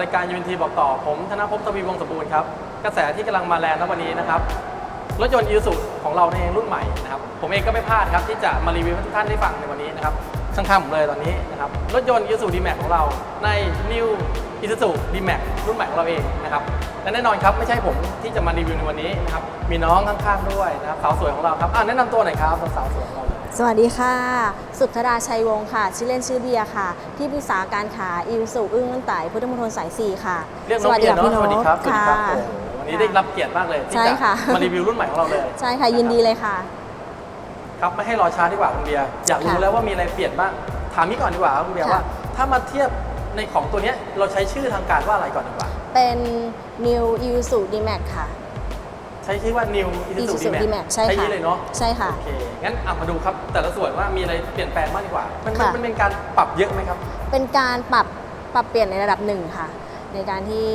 รับรายการยูนทีบอกต่อผมธนภพทวีวงศ์สมบูรณ์ครับ กระแสที่กำลังมาแรงณวันนี้นะครับ รถยนต์ยูสุของเราเองรุ่นใหม่นะครับ ผมเองก็ไม่พลาดครับที่จะมารีวิวให้ทุกท่านได้ฟังในวันนี้นะครับ ข้างๆผมเลยตอนนี้นะครับ รถยนต์ยูสุดีแม็กของเราใน New Isuzu D-Max รุ่นใหม่ของเราเองนะครับและแน่นอนครับไม่ใช่ผมที่จะมารีวิวในวันนี้นะครับ มีน้องข้างๆด้วยนะครับสาวสวยของเราครับอะแนะนำตัวหน่อยครับสาวสวยของเรา สวัสดีค่ะ สุธดาชัยวงศ์ค่ะ ชื่อเล่นชื่อเบียร์ค่ะ ที่ปรึกษาการขายอิวสุอึ้งนั่นไต่พุทธมณฑลสาย4ค่ะ เรียกน้องเบียร์เนาะสวัสดีครับสวัสดีค่ะครับโอ้โหวันนี้ได้รับเกียรติมากเลยที่ใช่จะค่ะ มารีวิวรุ่นใหม่ของเราเลยใช่ค่ะ ยินดีเลยค่ะ ครับไม่ให้รอช้าดีกว่าคุณเบียร์อยากรู้ค่ะแล้วว่ามีอะไรเปลี่ยนบ้างถามนี้ก่อนดีกว่าครับคุณเบียร์ค่ะ ว่า ถ้ามาเทียบในของตัวเนี้ยเราใช้ชื่อทางการว่าอะไรก่อนดีกว่า เป็น New Isuzu D-Max ค่ะ ใช้ชื่อว่า New Isuzu Isuzu D-Max D-Max ใช่ใช้ค่ะยี่เลยเนาะใช่ค่ะ โอเค งั้นเอามาดูครับ แต่ละส่วนว่ามีอะไรเปลี่ยนแปลงบ้างดีกว่า มันมันค่ะ มันเป็นการปรับเยอะไหมครับ เป็นการปรับปรับเปลี่ยนในระดับหนึ่งค่ะ ในการที่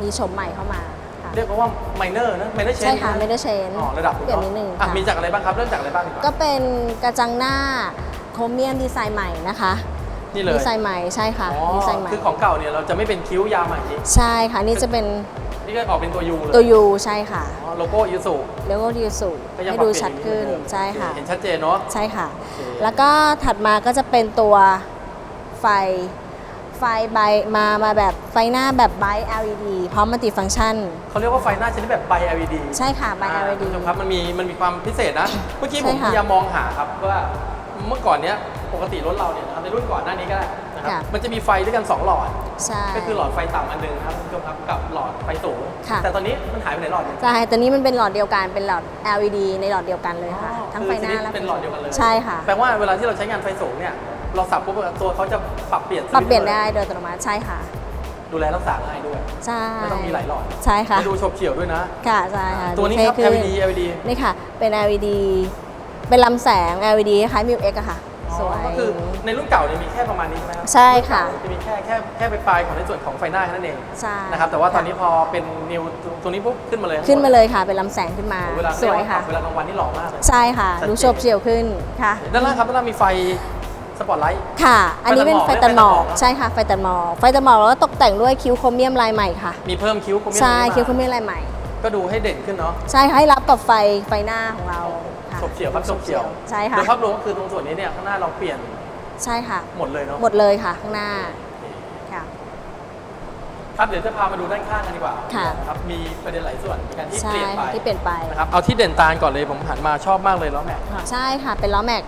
มีชมใหม่เข้ามาค่ะเรียกว่า minor นะ minor change ใช่ค่ะน Minor Change อ๋อ ระดับเปลี่ยนนิดนึงอะค่ะ มีจากอะไรบ้างครับ เริ่มจากอะไรบ้างดีกว่า ก็เป็นกระจังหน้าโครเมียมดีไซน์ใหม่นะคะนี่เลยดีไซน์ใหม่ใช่ค่ะอ๋อดีไซน์ใหม่คือของเก่าเนี่ยเราจะไม่เป็นคิ้วยาวใหม่นี้ ใช่ค่ะนี่จะเป็น นี่ก็ออกเป็นตัวยูเลยตัวยูใช่ค่ะอ๋อโลโก้ยูสุแล้วก็ดีสุก็ยังให้ปรับดูเปลี่ยชัดขึ้นอยู่เหมือเดิมใช่ค่ะโอเเห็นชัดเจนเนาะใช่ค่ะโอเคแล้วก็ถัดมาก็จะเป็นตัวไฟไฟใบมามาแบบไฟหน้าแบบไบ LED พร้อมมัลติฟังก์ชันเขาเรียกว่าไฟหน้าชนิดแบบไบ LED ใช่ค่ะไบอ่า LED คุณผู้ชมครับมันมีมันมีความพิเศษนะ เมื่อกี้ผมใช่พค่ะยายามมองหาครับว่าเมื่อก่อนเนี้ยปกติรถเราเนี่ยนะครับในรุ่นก่อนหน้านี้ก็ได้ นะครับ ค่ะ มันจะมีไฟด้วยกัน 2 หลอด ใช่ ก็คือหลอดไฟต่ำอันหนึงนะครับคุณผู้ชมครับกับหลอดไฟสูง ค่ะ แต่ตอนนี้มันหายไปไหนหลอดหนึงใช่ตัวนี้มันเป็นหลอดเดียวกัน เป็นหลอด LED ในหลอดเดียวกันเลยค่ะ อ๋อทั้งไฟหน้าคือชนิดและเป็นหลอดเดียวกันเลย ใช่ค่ะ แปลว่าเวลาที่เราใช้งานไฟสูงเนี่ย เราสับปุ๊บตัวเขาจะปรับเปลี่ยนสวิตช์ปรับเปลี่ยนได้โดยอัตโนมัติ ใช่ค่ะ ดูแลรักษาง่ายด้วย ใช่ไม่ต้องมีหลายหลอดใช่ค่ะไม่ดูโฉบเฉี่ยวด้วยนะ ค่ะใช่ค่ะตัวนี้ครับดูเท่ขึ้ LED LED นี่ค่ะ เป็น LED เป็นลำแสง LED คล้ายมิวเอ็กอะค่ะ สวย ก็คือในรุ่นเก่าเนี่ยมีแค่ประมาณนี้ใช่ไหมครับใช่ค่ะรุ่นเก่าจะมีแค่แค่แค่ไปปลายของในส่วนของไฟหน้าแค่นั้นเองใช่นะครับแต่ว่าตอนนี้พอเป็นนิวตัวนี้ปุ๊บขึ้นมาเลยขึ้นมาเลยค่ะ เป็นลำแสงขึ้นมาเวลาสวยค่ะเวลากลางวันนี่หล่อมากเลยใช่ค่ะชัดเจนดูโฉบเฉี่ยวขึ้นค่ะด้านล่างครับด้านล่างมีไฟสปอตไลท์ค่ะ อันนี้เป็นไฟตัดหมอกไฟตัดหมอกนะใช่ค่ะไฟตัดหมอกไฟตัดหมอกแล้วก็ตกแต่งด้วยคิ้วโครเมียมลายใหม่ค่ะ มีเพิ่มคิ้วคมเมนต์ใช่ตรงนี้มาคิ้วโครเมียมลายใหม่ ก็ดูให้เด่นขึ้นเนาะใช่ค่ะให้รับกับไฟไฟหน้าของเรา ค่ะโฉบเฉี่ยวครับโฉบเฉี่ยวใช่ค่ะ โดยภาพรวมก็คือตรงส่วนนี้เนี่ยข้างหน้าเราเปลี่ยนใช่ค่ะ หมดเลยเนาะหมดเลยค่ะข้างหน้าค่ะ ครับเดี๋ยวจะพามาดูด้านข้างกันดีกว่าค่ะ นะครับมีประเด็นหลายส่วนในการที่ใช่เปลี่ยนไปที่เปลี่ยนไปนะครับเอาที่เด่นตาลก่อนเลยผมหันมาชอบมากเลยล้อแม็กใช่ค่ะเป็นล้อแม็ก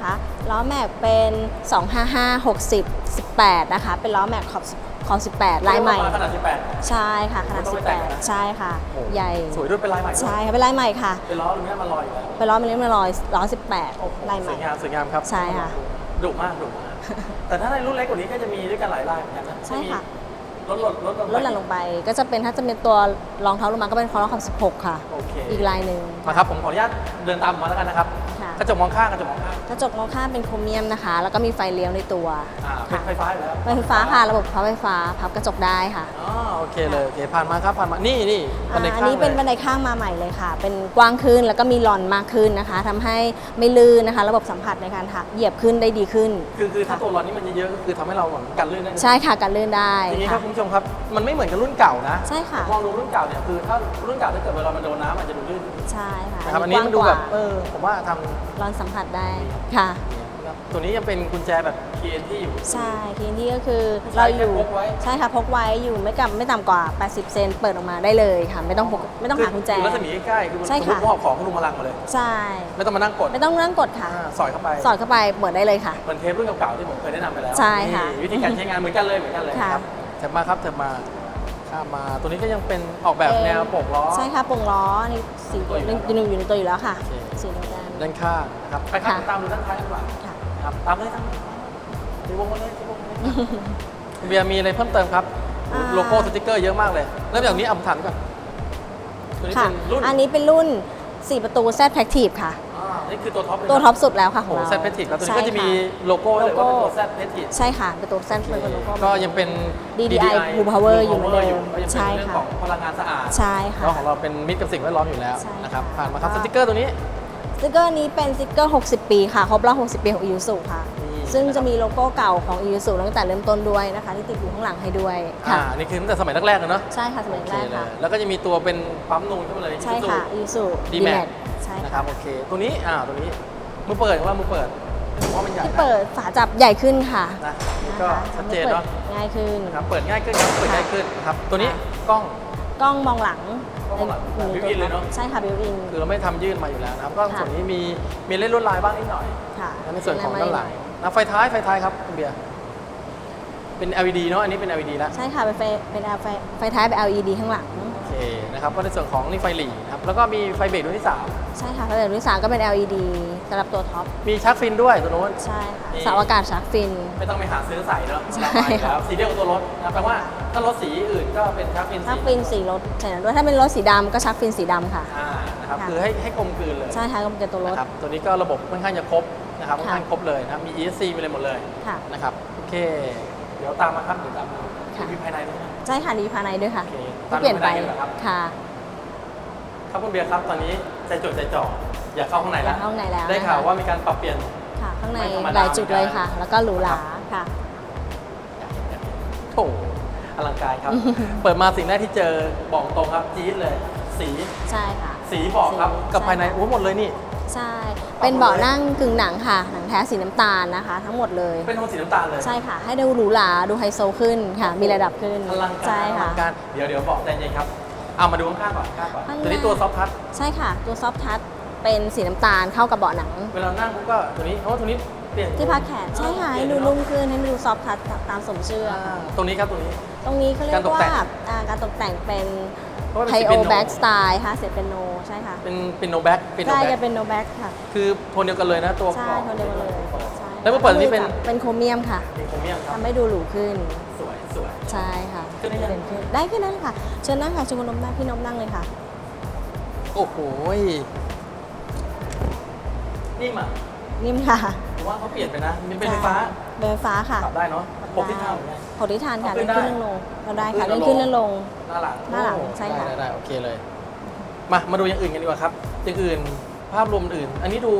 นะคะล้อแม็กเป็น 255 60 18 นะคะ เป็นล้อแม็กขอบขอบ 18 ลายใหม่ ขนาด 18 ใช่ค่ะขนาดต้องไปแต่งนะ18 ใช่ค่ะโอ้โใหญ่ สวยด้วยเป็นลายใหม่ด้วยใช่ค่ะเป็นลายใหม่ค่ะ เป็นล้อตรงนี้มันลอยอยู่แล้วเป็นล้อมิลลิเมตรลอยล้อโอ้โห18 ลายใหสม่วยงามสวยงามครับ ใช่ค่ะดุมากดุมาก แต่ถ้าในรุ่นเล็กกว่านี้ก็จะมีด้วยกันหลายลายเหมือนกันนะใช่ค่ะลดลดลดลดหลั่นลงไป ก็จะเป็นถ้าจะเป็นตัวรองเท้าลงมาก็เป็นคอร์ขอบ16 ค่ะโอเคอีกลายหนึ่งมาครับผมขออนุญาตเดินตามผมมาแล้วกันนะครับค่ะ กระจกมองข้างกระจกมองข้างกระจกมองข้างเป็นโครเมียมนะคะ แล้วก็มีไฟเลี้ยวในตัวอ่าเป็นไฟฟ้าอยู่แล้วไฟฟ้าค่ะระบบพับไฟฟ้าพับกระจกได้ค่ะอ๋อโอเคเลยโอเคผ่านมาครับผ่านมานี่นี่บันไดอ่าอัข้างนี้เป็นบันเลยไดข้างมาใหม่เลยค่ะ เป็นกว้างขึ้นแล้วก็มีหลอนมากขึ้นนะคะทำให้ไม่ลื่นนะคะ ระบบสัมผัสในการถักเหยียบขึ้นได้ดีขึ้น คือคือถ้าตัวร้อนนี่มันเยอะๆก็คือทำให้เราเหมือนกันลื่นได้ใช่ค่ะการลื่นได้ทีนี้ครัค่ะบคุณผู้ชมครับมันไม่เหมือนกับรุ่นเก่านะใช่ค่ะ มองดูรุ่นเก่าเนี่ยคือถ้ารุ่นเก่าถ้าเกิดเวลามันโดนน้ำอาจจะดูลื่น ใช่ค่ะนะครับอันนี้มันดูแบบเออผมว่าทำร้อนสัมผัสได้ค่ะ นะครับตัวนี้ยังเป็นกุญแจแบบ TNT อยู่ ใช่ทีนี้ก็คือใช่เราอยู่แค่พกไว้ ใช่ค่ะพกไว้อยู่ไม่กับไม่ต่ำกว่า 80 เซนเปิดออกมาได้เลยค่ะ ไม่ต้องพกไม่ต้องหากุญแจ คือรัศมีใกล้ๆคือใช่สมมค่ะ ติว่าเอาของคุณลุงมาลังมาเลย ใช่ไม่ต้องมานั่งกดไม่ต้องนั่งกดค่ะ อ่าสอดเข้าไป สอดเข้าไปเปิดได้เลยค่ะ เหมือนเทปรุ่นเก่าๆที่ผมเคยแนะนำไปแล้วใช่ค่ะนี่วิธีการใช้งานเหมือนกันเลยเหมือนกันเลยค่ะครับเถิบมาครับเถิบมา ข้ามมาตัวนี้ก็ยังเป็นออกแบบเอ่อแนวโป่งล้อ ใช่ค่ะโปร่งล้อนี่สีตัวอยู่แล้วอยู่ในอยู่ในตัวอยู่แล้วค่ะโอเค สีแดงด้านข้างนะครับไปครับค่ะ ตามดูด้านท้ายดีกว่าๆค่ะ ครับตามเลยครับตีวงมาเลยตีวงมาเลยคุณเบียร์มีอะไรเพิ่มเติมครับอ่า โลโก้สติกเกอร์เยอะมากเลยเริ่มจากนี้เอาผมถามก่อนตัวนี้ค่ะเป็นรุ่นอันนี้เป็นรุ่น 4 ประตู Z p a c t i v e ค่ะอ่า นี่คือตัวท็อปเลยนะตัวท็อปสุดแล้วค่ะขโอ้องโหเราแซดเพทิกแล้วตัวนี้ใช่ก็จะมีค่โลโก้เลยว่าเป็นตัวโลโก้แซดเพทิกใช่ค่ะเป็นตัว Z เป็นโลโก้ ก็ยังเป็น DDI Blue Power อยู่เหมือนเดิมก็ยังเป็นใช่เรื่องค่ะของพลังงานสะอาดใช่ค่ะ แล้วของเราเป็นมิตรกับสิ่งแวดล้อมอยู่แล้วใช่ค่ะนะครับผ่านมาครับสติกเกอร์ตัวนี้ สติกเกอร์นี้เป็นสติกเกอร์ 60 ปีค่ะครบรอบ60 ปีของ i ู u สุค่ะ นี่ ซึ่งจะมีโลโก้เก่าของ i s u ตั้งแต่เริ่มต้นด้วยนะคะ ที่ติดอยู่ข้างหลังให้ด้วยอ่าค่ะ นี่คือตั้งแต่สมัยแรกๆเลยเนาะใช่ค่ะสมัยโอเคแรกเลยค่ะแล้วก็จะมีตัวเป็นปั๊มนูนขึ้นมาเลย ใช่ค่ะ i s u d d m a m a x x ใช่นะคค่ะรับโอเค ตัวนี้อ่าตัวนี้มือเปิดของเรามือเปิดผมว่ามันใหญ่ที่นะเปิดฝาจับใหญ่ขึ้นค่ะนะนี่ก็นะคะชัดเจนทำให้เนาะปิดง่ายขึ้น นะครับเปิดง่ายขึ้นครับเปิดค่ะง่ายขึ้นนะครับตัวนี้ค่ะ กล้อง กล้องมองหลังกล้องมองหลังใน built in เลยเนอะ ใช่ค่ะบิวอิน คือเราไม่ทำยื่นมาอยู่แล้วนะครับก็ค่ะ ส่วนนี้มีมีเล่นลวดลายบ้างนิดหน่อย ค่ะแล้วในส่วนของด้านหลังนะไฟท้ายไฟท้ายครับคุณเบียร์เป็น LED เนาะอันนี้เป็น LED แล้วใช่ค่ะเป็นไฟเป็นไฟไฟท้ายแบบ LED ข้างหลัง โอเคนะครับก็ในส่วนของนี่ไฟหลีนะครับแล้วก็มีไฟเบรกดวงที่สามใช่ค่ะไฟแบบที่สามก็เป็น LED สำหรับตัวท็อปมีชักฟินด้วยตัวโน้น ใช่ค่ะนี่ เสาอากาศชาร์จฟิน ไม่ต้องไปหาซื้อใส่เนาะใช่เรามาอยู่แล้วสีเดียวกับตัวรถนะครับแปลว่าถ้ารถสีอื่นก็เป็นชักฟินชักฟินสีรถใช่ด้วยถ้าเป็นรถสีดำก็ชักฟินสีดำค่ะ อ่านะครับค่ะ คือให้ให้กลมกลืนเลยใช่ค่ะก็เป็นตัวรถ นะครับตัวนี้ก็ระบบค่อนข้างจะครบนะครับค่อนค่ะข้างครบเลยนะครับมี ESC มีอะไรหมดเลยค่ะ นะครับโอเค เดี๋ยวตามมาครับเดี๋ยวตามมา ค่ะมีภายในด้วยนะใช่ค่ะดีภายในด้วยค่ะโอเคที่เปลี่ยนไปตามดูภายในดีกว่าครับค่ะครับคุณเบียร์ครับตอนนี้ใจจดใจจ่ออยากเข้าข้างในอแล้วยากเข้าข้างในแล้วได้ข่าวนะคะว่ามีการปรับเปลี่ยนค่ะข้างในไม่ธรรมดาหลายจุดเลยค่ะ แล้วก็หรูหราค่ะโถอลังการครับ เปิดมาสิ่งแรกที่เจอบอกตรงครับจี๊ดเลย สีใช่ค่ะ สีบอกครับสีกับใช่ภายในค่ะโอ้หมดเลยนี่ ใช่ เป็นเบาะนั่งกึ่งหนังค่ะ หนังแท้สีน้ำตาลนะคะ ทั้งหมดเลย เป็นโทนสีน้ำตาลเลย ใช่ค่ะ ให้ดูหรูหรา ดูไฮโซขึ้นค่ะ มีระดับขึ้นอลังการใช่อค่ะ ลังการเดี๋ยวเดี๋ยวบอกใจเย็นครับ เอามาดูข้างๆก่อนข้างๆก่อนข้างหน้าตัวนี้ตัวซอฟทัชใช่ค่ะ ตัวซอฟทัชเป็นสีน้ำตาลเข้ากับเบาะหนัง เวลานั่งปุ๊บก็ตัวนี้เพราะว่าตัวนี้เปลี่ยนที่พักแขน ใช่ค่ะ ให้ดูนุ่มขึ้น ให้ดูซอฟทัชตามสมชื่ออ่าค่ะ ตรงนี้ครับตรงนี้ ตรงนี้เขาเรียการกตกว่าแต่งอ่าการตกแต่งเป็นเพราะว่า ไทเป็นโอสีเป็นโนแบ็กสไตล์ค่ะเสียเป็นโนใช่ค่ะ เป็นเป็นโนแบ็กเป็นโนใช่แบ็จะกเป็นโนแบ็กค่ะ คือโทนเดียวกันเลยนะตัวใช่โทนเดียวกันเลยใช่แล้วเมื่อเปิดนี้เป็น เป็นโครเมียมค่ะเป็นโครเมียมครับทำให้ดูหรูขึ้น สวยสวย ใช่ค่ะขึ้นได้ยัง เด่นขึ้นได้ขึ้นนั่นค่ะ เชิญนั่งค่ะเชิญคุณนมนั่งพี่นมนั่งเลยค่ะ โอ้โหนี่มานิ่มค่ะผมว่าเขาเปลี่ยนไปนะมันเป็นไฟฟ้าเป็นไฟฟ้าค่ะ ปรับได้เนาะหกทิศทางเหมือนกัน หกทิศทางค่ะเอาขึ้เลื่อนนได้ ขึ้นเลื่อนลงเราได้ค่ะขึ้เลื่อนนแล้วขึ้นลงเลื่อนลง หน้าหลังหน้าหลังโอ้ใช่ค่ะ ได้ได้ได้โอเคเลย มามาดูอย่างอื่นกันดีกว่าครับ อย่างอื่นภาพรวมอื่น อันนี้ดู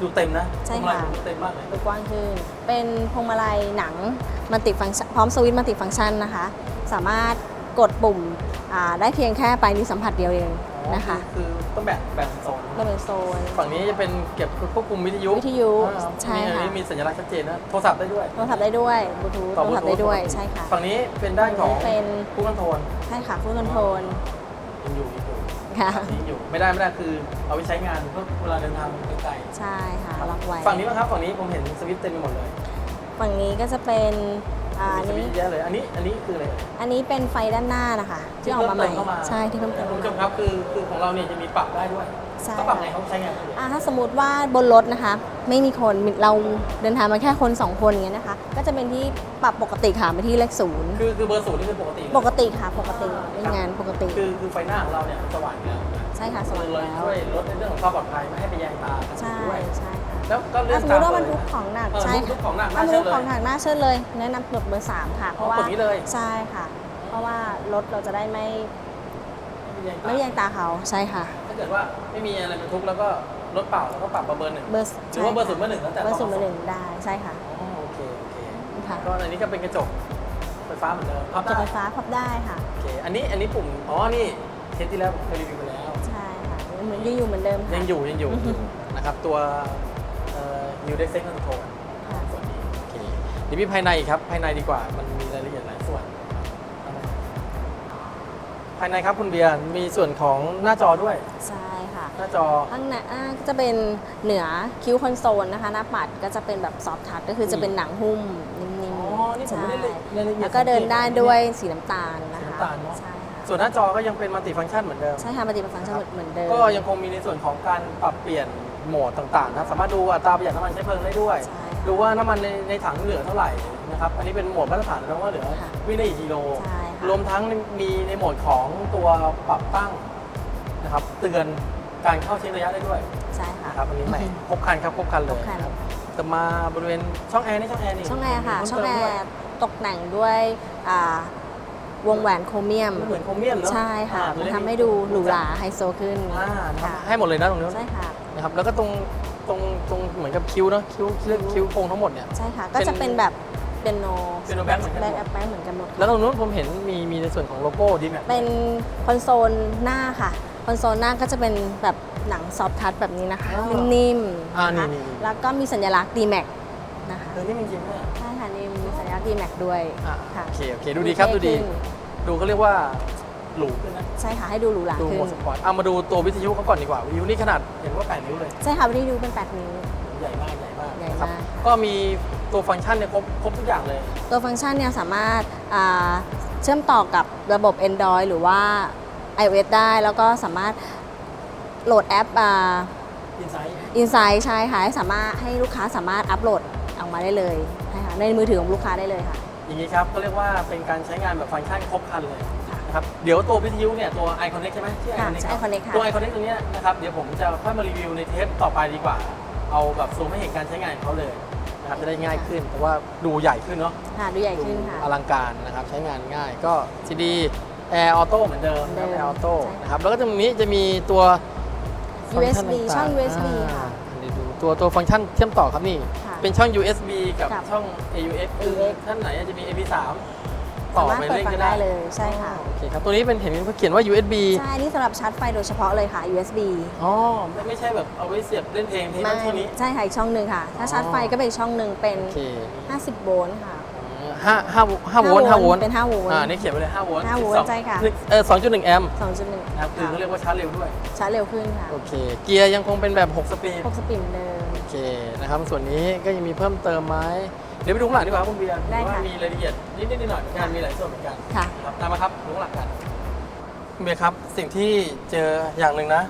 ดูเต็มนะใช่พวงมาลัยค่ะดูเต็มมากเลย ดูกว้างขึ้น เป็นพวงมาลัยหนังมัลติฟังพร้อมสวิตช์มัลติฟังก์ชันนะคะ สามารถกดปุ่มอ่าได้เพียงแค่ปลายนิ้วสัมผัสเดียวเองนะคะ คือคือต้องแบ่งแบ่ง โซนก็เป็นโซน ฝั่งนี้จะเป็นเก็บควบคุมวิทยุวิทยุอ่าใช่มีอันค่ะ นี้มีสัญลักษณ์ชัดเจนนะ โทรศัพท์ได้ด้วย โทรศัพท์ได้ด้วยบลูทูธต่อโทรศัพท์ได้ Bluetooth ด้วยปกติใช่ค่ะ ฝั่งนี้เป็นด้านของเป็น ผู้คอนโทรลใช่ค่ะฟู้ดคอนโทรลยังอยู่ยังอยู่ค่ะ ยังอยู่ ไม่ได้ไม่ได้คือเอาไปใช้งานเพื่อเวลาเดินทางไกลใช่ค่ะล็อกไว้ๆฝั่งนี้บ้างครับ ฝั่งนี้ผมเห็นสวิตช์เต็มไปหมดเลย ฝั่งนี้ก็จะเป็น อ่ามีอันสวินี้ตช์เยอะเลย อันนี้ อันนี้คืออะไร อันนี้เป็นไฟด้านหน้านะคะ ที่ออกมาใหม่เพิ่เข้าใช่ที่เพิ่มเติม คุณผู้ชมครับ คือ คือของเราเนี่ยจะมีปรับได้ด้วยใช่เขาปรับไงเขาใช้ไงครับอ่าถ้าสมมติว่าบนรถนะคะ ไม่มีคนเราเดินทางมาแค่คน 2 คนอย่างเงี้ยนะคะ ก็จะเป็นที่ปรับปกติค่ะไปที่เลขศูนย์คือ คือเบอร์ศูนย์นี่คือปกติเลยปกติค่ะปกติเป็นงานปกติ คือ คือไฟหน้าของเราเนี่ยสว่างอยู่แล้วใช่ค่ะสว่างคือเราแล้ว ช่วยลดในเรื่องของความปลอดภัยไม่ให้ไปแยงตาใช่ด้วย ใช่ค่ะ แล้วก็เลื่อถ้านสมมติว่าตบรรทุกของหนักเออใช่บรรทุกของหนักถ้าบรรทุกน่าเชื่อเลยของหนักน่าเชื่อเลย แนะนำเปิดเบอร์สามค่ะ เพราะว่าเปิดนี้เลย ใช่ค่ะ เพราะว่ารถเราจะได้ไม่ไม่แยงตาไม่แยงตาเขาใช่ค่ะ ถ้าเกิดว่าไม่มีอะไรบรรทุกแล้วก็รถเปล่าแล้วก็ปรับมาเบอร์หนึ่ง เบอร์หรือว่าเบอร์ศูนย์เบอร์หนึ่งแล้วแต่ เบอร์ศูนย์เบอร์หต่นึ่งได้ใช่ค่ะอ๋อโอเคโอเคค่ะก็อันนี้ก็เป็นกระจกไฟฟ้าเหมือนเดิมพับจะได้ไฟฟ้าพับได้ค่ะ โอเคอันนี้อันนี้ปุ่มอ๋อนี่เทสที่แล้วผมเคยรีวิวไปแล้ว ใช่ค่ะเหมือนยังอยู่เหมือนเดิมค่ะ ยังอยู่ยังอยู่อือฮึนะครับตัว เอ่อ New d e x e c Control ค่ะส่วนนี้โอเคเดี๋ยวมีภายในอีกครับภายในดีกว่ามันมีรายละเอียดหลายส่วน ภายในครับคุณเบียร์มีส่วนของหน้าจอด้วย ใช่ค่ะ หน้าจอ ข้างในอ่าก็จะเป็นเหนือคิ้วคอนโซลนะคะ หน้าปัดก็จะเป็นแบบซอฟทัชก็คือจะเป็นหนังหุ้มนิ่มอ๋อๆนี่ผมใช่ไม่ได้เลยรายละเอียดแล้วก็เดินได้ด้วยสีน้ำตาลนะสีคะน้ำตาลเนอะ ใช่ค่ะส่วนหน้าจอก็ยังเป็นมัลติฟังก์ชันเหมือนเดิม ใช่ค่ะปฏิบัติฟังก์ชันเหมือนเดิมก็ยังคงมีในส่วนของการปรับเปลี่ยน โหมดต่างๆนะครับสามารถดูอัตราประหยัดน้ำมันใช้เพลิงได้ด้วยใช่ดูว่าน้ำมันในในถังเหลือเท่าไหร่นะครับอันนี้เป็นโหมดมาตรฐานนะว่าเหลือค่ะวิ่งได้กี่กิโล ใช่ค่ะ รวมทั้งมีในโหมดของตัวปรับตั้งนะครับเตือนการเข้าเช็คระยะได้ด้วยใช่ค่ะ นะครับอันนี้ใหม่ครบครันครับครบครันเลครยบครัน ครับแต่มาบริเวณช่องแอร์นี่ช่องแอร์นี่ช่องแอร์ค่ะ มีช่องเพิ่แอมเติมด้วยร์ตกแต่งด้วยอ่าวงแหวนโครเมียม มันเหมือนโครเมียมเนาะใช่ค่ะ อ่ามันทำให้ดูหรูหราไฮโซขึ้นอ่านะครับค่ะให้หมดเลยนะตรงนี้น ใช่ค่ะ นะครับแล้วก็ตรงตรงตรงเหมือนกับคิ้วเนาะคิ้วเรื่องคิ้วโครงทั้งหมดเนี่ย ใช่ค่ะ ก็จะเป็นแบบเปียโน Piano back เหมือนกันหมดแบ็คแอปแบ็คเหมือนกันหมด แล้วตรงนู้นผมเห็นมีมีในส่วนของโลโก้ดีแม็กเป็นคอนโซลหน้าค่ะ คอนโซลหน้าก็จะเป็นแบบหนังซอฟทัชแบบนี้นะคะอ๋อนิ่มอ่าๆนะคะนี่ๆๆแล้วก็มีสัญลักษณ์ D-Max นะคะเออนี่มันจริงเนี่ยใช่ค่ะนี่มีสัญลักษณ์ D-Max ด้วย อะค่ะ โอเคโอเคดูดีครับดูดีเท่ขึ้นดูเขาเรียกว่า หรูขึ้นนะใช่ค่ะให้ดูหรูหราดูขึ้โหมดนสปอร์ตเอามาดูตัววิทยุเขาก่อนดีกว่าวิทยุนี่ขนาดเห็นว่า 8 นิ้วเลย ใช่ค่ะวิทยุเป็น 8 นิ้ว ใหญ่มากใหญ่มากใหญ่นะครับมากก็มีตัวฟังก์ชันเนี่ยครบครบทุกอย่างเลย ตัวฟังก์ชันเนี่ยสามารถอ่าเชื่อมต่อกับระบบ Android หรือว่า iOS ได้แล้วก็สามารถโหลดแอปอ่า อินไซต์ Insight ใช่ค่ะให้สามารถให้ลูกค้าสามารถอัปโหลดออกมาได้เลยใช่ค่ะในมือถือของลูกค้าได้เลยค่ะ อย่างนี้ครับก็เรียกว่าเป็นการใช้งานแบบฟังก์ชันครบครันเลยค่ะ นะครับเดี๋ยวตัววิทยุเนี่ยตัว i Connect ใช่ไหมชื่อค่ะ iConnect ใช่ Connect ค่ะ ตัว i Connect ตัวเนี้ยนะครับเดี๋ยวผมจะค่อยมารีวิวในเทปต่อไปดีกว่า เอาแบบซูมให้เห็นการใช้งานของเขาเลยนะครับจะได้ง่ายขึ้นเพราะว่าดูใหญ่ขึ้นเนาะ ค่ะดูใหญ่ขึ้นค่ะ อลังการนะครับใช้งานง่ายก็ CD Air Auto เหมือนเดิมเหมือนเดิม Air Auto ใช่ค่ะนะครับแล้วก็ตรงนี้จะมีตัวฟังก์ชัน USB ต่างๆช่อง USB อ่าค่ะเดี๋ยวดูตัวตัวฟังก์ชันเชื่อมต่อครับนี่ ค่ะ เป็นช่อง USB กับกับช่อง AUX คือ AUX ท่านไหนจะมี MP3 ต่สาอมารถไปเปิดเล่นฟังก็ได้ได้เลยใช่ค่ะ โอเคครับตัวนี้เป็นเห็นเขาเขียนว่า USB ใช่นี่สำหรับชาร์จไฟโดยเฉพาะเลยค่ะ USB อ๋อไม่ไม่ใช่แบบเอาไว้เสียบเล่นเพลงเทปไม่เท่านี้ ใช่ค่ะอีกช่องหนึ่งค่ะ ถ้าอ๋อชาร์จไฟก็เป็นอีกช่องหนึ่งเป็น โอเค50 โวลต์ค่ะ ห้าห้าห้าโวลต์ห้าโวลต์เป็น5โวลต์อ่านี่เขียนไว้เลย5โวลต์ห้าโวลต์12ใช่ค่ะ เออ2.1แอมป์2.1นะครับคือเขาเรียกว่าชาร์จเร็วด้วย ชาร์จเร็วขึ้นค่ะ โอเค เกียร์ยังคงเป็นแบบ 6 สปีด 6 สปีดเหมือนเดิม โอเคนะครับ ส่วนนี้ก็ยังมีเพิ่มเติมไหมเดี๋ยวไปดูข้างหลังดีกว่าครับคุณเบียร์ได้ค่ะ ว่ามีรายละเอียดนิดนิดๆหน่อยๆเหมือนกันมีหลายส่วนเหมือนกันค่ะ ครับตามมาครับดูข้างหลังกันคุณเบียร์ครับสิ่งที่เจออย่างหนึ่งนะ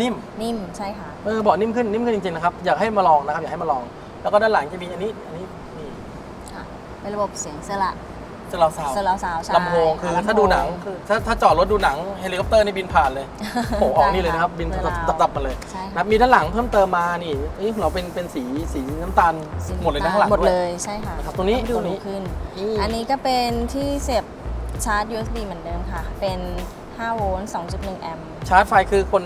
นิ่มนิ่มใช่ค่ะ เออเบาะนิ่มขึ้นนิ่มขึ้นจริงๆนะครับอยากให้มาลองนะครับอยากให้มาลอง แล้วก็ด้านหลังจะมีอันนี้อันนี้นี่ค่ะเป็นระบบเสียงเซละ เซลาซาวเซลล์ซาวด์ใช่ลำโพงคือลำโพถ้าดูหนังคือ ถ้าถ้าจอดรถดูหนังเฮลิคอปเตอร์นี่บินผ่านเลยโผล่ออกนี่เลยนะครับบินเวลาตับๆมาเลยใช่นะค่ะมีด้านหลังเพิ่มเติมมานี่เอ้ยเราเป็นเป็นสีสีน้ำตาลหมดเลยนะข้างหลังหมดด้วยเลยใช่ค่ะนะครับตรงนี้ดูตรงหนี้รูขึ้น นี่ อันนี้ก็เป็นที่เสียบชาร์จ USB เหมือนเดิมค่ะ เป็น 5 โวลต์ 2.1 แอมป์ ชาร์จไฟคือคน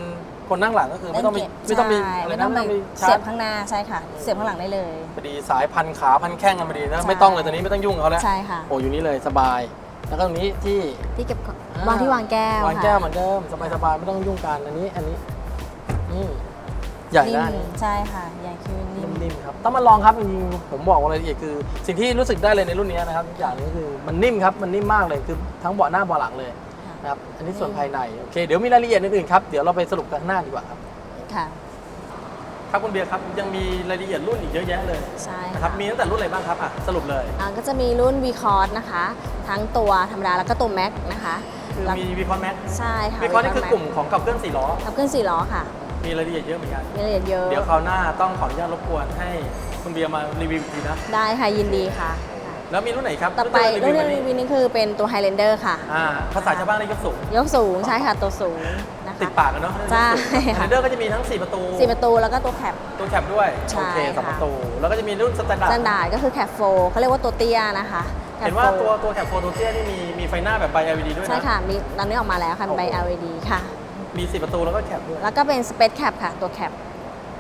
คนนั่งหลังก็คือไม่ต้องมีเล่นเกไม่ต้องมีใช่อะไรไม่นะต้องไปไม่ต้องมีชาเสีร์ยจบข้างหน้าใช่ค่ะ เสียบข้างหลังได้เลย พอดีสายพันขาพันแข้งกันพอดีนะใช่ ไม่ต้องเลยตอนนี้ไม่ต้องยุ่งกับเขาแล้วใช่ค่ะ โอ้อยู่นี่เลยสบาย แล้วก็ตรงนี้ที่ ที่เก็บของอ่วางที่วางแก้ววางแก้วค่ะเหมือนเดิมสบายสบายไม่ต้องยุ่งกันอันนี้อันนี้นี่ใหญ่ได้นิ่มใช่ค่ะใหญ่ขึ้นนิ่ม นิ่มๆครับต้องมาลองครับจริงๆผมบอกรายละเอียดคือ สิ่งที่รู้สึกได้เลยในรุ่นนี้นะครับอย่างหนึงคือมันนิ่มครับมันนิ่มมากเลยคือทั้งเบาะหน้าเบาะหลังเลยค่ะ นะครับอันนี้ส่วนภายในโอเคเดี๋ยวมีรายละเอียดอื่นๆครับเดี๋ยวเราไปสรุปกันข้างหน้าดีกว่าครับค่ะ ครับคุณเบียร์ครับยังมีรายละเอียดรุ่นอีกเยอะแยะเลยใช่นะครับมีตั้งแต่รุ่นอะไรบ้างครับอะสรุปเลยอ่าก็จะมีรุ่น v c o r d นะคะ ทั้งตัวธรรมดาแล้วก็ตัว Max นะคะคือแล้วมีวีคอนแม็กใช่ค่ะวีคอนนี่คือ Max กลุ่มของขับเคลื่อนสี่ล้อขับเคลื่อนสี่ล้อค่ะ มีรายละเอียดเยอะเหมือนกันมีรายละเอียดเยอะเดี๋ยวคราวหน้าต้องขออนุญาตรบกวนให้คุณเบียร์มารีวิวอีกทีนะ ได้ค่ะยินดีค่ะ แล้วมีรุ่นไหนครับต่อไปที่รุ่นจะรีรีวิววิวนี้คือเป็นตัว Highlander ค่ะ อ่าภาษาชาวบ้านเรียกยกสูง ยกสูงใช่ค่ะตัวสูงนะติดคะปากกันเนาะใช่ไฮค่ะเดอร์ก็จะมีทั้ง 4 ประตู สี่ประตูแล้วก็ตัวแคป ตัวแคปด้วย ใช่โอเคสองค่ะ ประตู แล้วก็จะมีรุ่นสแตนดาสร์แตนดาร์ดก็คือแคปโฟเขาเรียกว่าตัวเตี้ยนะคะเห็นว่า Cap ตัวตัวแคปโฟตัวเตี้ยนี่มีมีไฟหน้าแบบไบ LED ด้วยใช่นะค่ะมีตอนนี้ออกมาแล้วค่ะโอ้โหใบ LED ค่ะ มี 4 ประตูแล้วก็แคปด้วย แล้วก็เป็น Space Cap ค่ะตัวแคป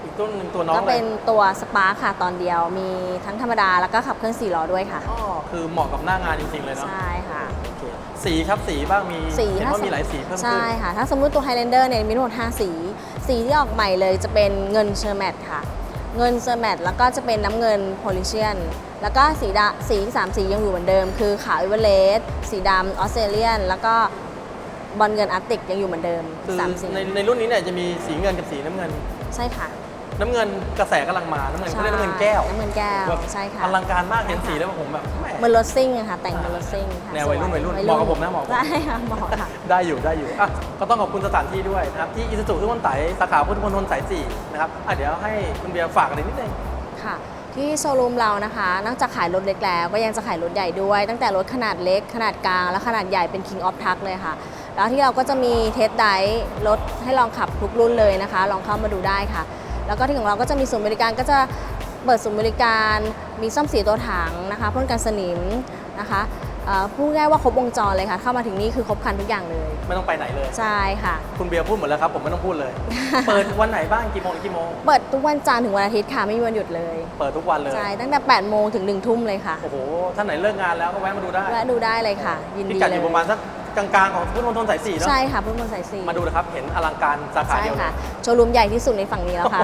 อีกรุ่นหนึ่งตัวน้องก็เลเป็ยนตัวสปาร์คค่ะตอนเดียวมีทั้งธรรมดาแล้วก็ขับเคลื่อน4ล้อด้วยค่ะอ๋อคือเหมาะกับหน้างานจริงๆเลยเนาะใช่ค่ะโอเคสีครับสีบ้างมีสีเห็นถ้าว่าสมมีหลายสีเพิ่มขึ้นใช่ค่ะ ถ้าสมมุติตัว Highlander เนี่ยมีทั้งหมด5สี สีที่ออกใหม่เลยจะเป็นเงินเชอร์แมทค่ะ เงินเชอร์แมทแล้วก็จะเป็นน้ำเงินโพลิเชียน แล้วก็สีดำสีที่สามสียังอยู่เหมือนเดิม คือขาวอิเวเลสสีดำออสเตรเลียน แล้วก็บอลเงินอาร์ติกยังอยู่เหมือนเดิมคือสามสีในในรุ่นนี้เนี่ยจะมีสีเงินกับสีน้ำเงิน ใช่ค่ะ น้ำเงินกระแสกำลังมา น้ำเงินเขาเรียกน้ำเงินแก้วน้ำเงินแก้วแบบใช่ค่ะอลังการมากเห็นสีแล้วผมแบบแหม่เหมันรถซิ่งอะค่ะ แต่งเป็นรถซิ่งค่ะแนววัยรุ่นสวัยรุ่นเหมาะกับผมนะเหมาะกับผมใช่ค่ะเหมาะค่ะ ได้อยู่ได้อยู่อะก็ต้องขอบคุณสถานที่ด้วยนะครับ ที่อิสุสุทุกคนไต่สาขาพุทธมณฑลสายสี่นะครับอะเดี๋ยวให้คุณเบียร์ฝากอะไรนิดนึง ค่ะ ที่โชว์รูมเรานะคะ นอกจากขายรถเล็กแล้ว ก็ยังจะขายรถใหญ่ด้วย ตั้งแต่รถขนาดเล็ก ขนาดกลาง และขนาดใหญ่เป็น King of Truck เลยค่ะ แล้วที่เราก็จะมีเทสไดร์รถให้ลองขับทุกรุ่นเลยนะคะ ลองเข้ามาดูได้ค่ะ แล้วก็ที่ของเราก็จะมีศูนย์บริการก็จะเปิดศูนย์บริการมีซ่อมสีตัวถังนะคะพ่นกันสนิมนะคะเอ่อพูดง่ายว่าครบวงจรเลยค่ะ เข้ามาถึงนี่คือครบครันทุกอย่างเลย ไม่ต้องไปไหนเลย ใช่ค่ะ คุณเบียร์พูดหมดแล้วครับผมไม่ต้องพูดเลย เปิดวันไหนบ้างกี่โมงถึงกี่โมง เปิดทุกวันจันทร์ถึงวันอาทิตย์ค่ะไม่มีวันหยุดเลย เปิดทุกวันเลยใช่ตั้งแต่8โมงถึง1ทุ่มเลยค่ะ โอ้โหท่านไหนเลิกงานแล้วก็แวะมาดูได้แวะดูได้เลยค่ะ ยินพิดีกัดอเลยยู่ประมาณสักกลางๆของพุทธมณฑลสายสี่เนาะใช่ค่ะพุ่มพวงสายสี่มาดูนะครับ เห็นอลังการสาขาใช่เดียวเลยค่ะ โชว์รูมใหญ่ที่สุดในฝั่งนี้แล้วค่ะ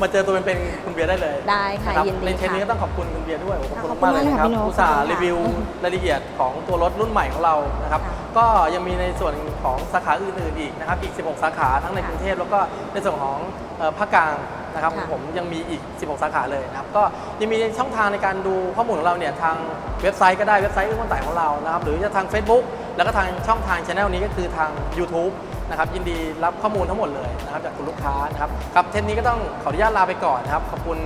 มาเจอตัวเป็นๆคุณเบียร์ได้เลยได้ค่ะ นรับยินดีในเทปนี้ค่ะก็ต้องขอบคุณคุณเบียร์ด้วยโอ้โหขอบขอบคุณคุณมากเลยนะครับมากเลยค่ะพี่โน้ตอุตส่าห์ขอบคุณค่ะรีวิวรายละเอียดของตัวรถรุ่นใหม่ของเรานะครับ ค่ะก็ยังมีในส่วนของสาขาอื่นๆอีกนะครับ อีก 16 สาขาทั้งในค่ะกรุงเทพแล้วก็ในส่วนของเอ่อภาคกลาง นะครับค่ะ ผมยังมีอีก 16 สาขาเลยนะครับ ก็ยังมีช่องทางในการดูข้อมูลของเราเนี่ยทางเว็บไซต์ก็ได้เว็บไซต์อื้อคนต่ายของเรานะครับ หรือจะทาง Facebook แล้วก็ทางช่องทางช anel นี้ก็คือทาง YouTube นะครับยินดีรับข้อมูลทั้งหมดเลยนะครับจากคุณลูกค้านะครับครับเทปนี้ก็ต้องขออนุญาตลาไปก่อนนะครับขอบคุณ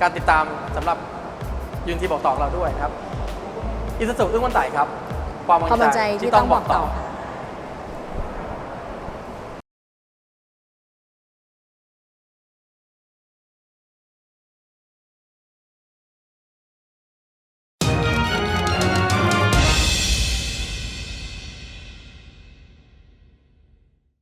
การติดตามสำหรับยืนที่บอกต่อของเราด้วยนะครับอิสุสุอึ้งวันไต่ครับ ความความมั่นใจที่ต้องบอกต่อค่ะ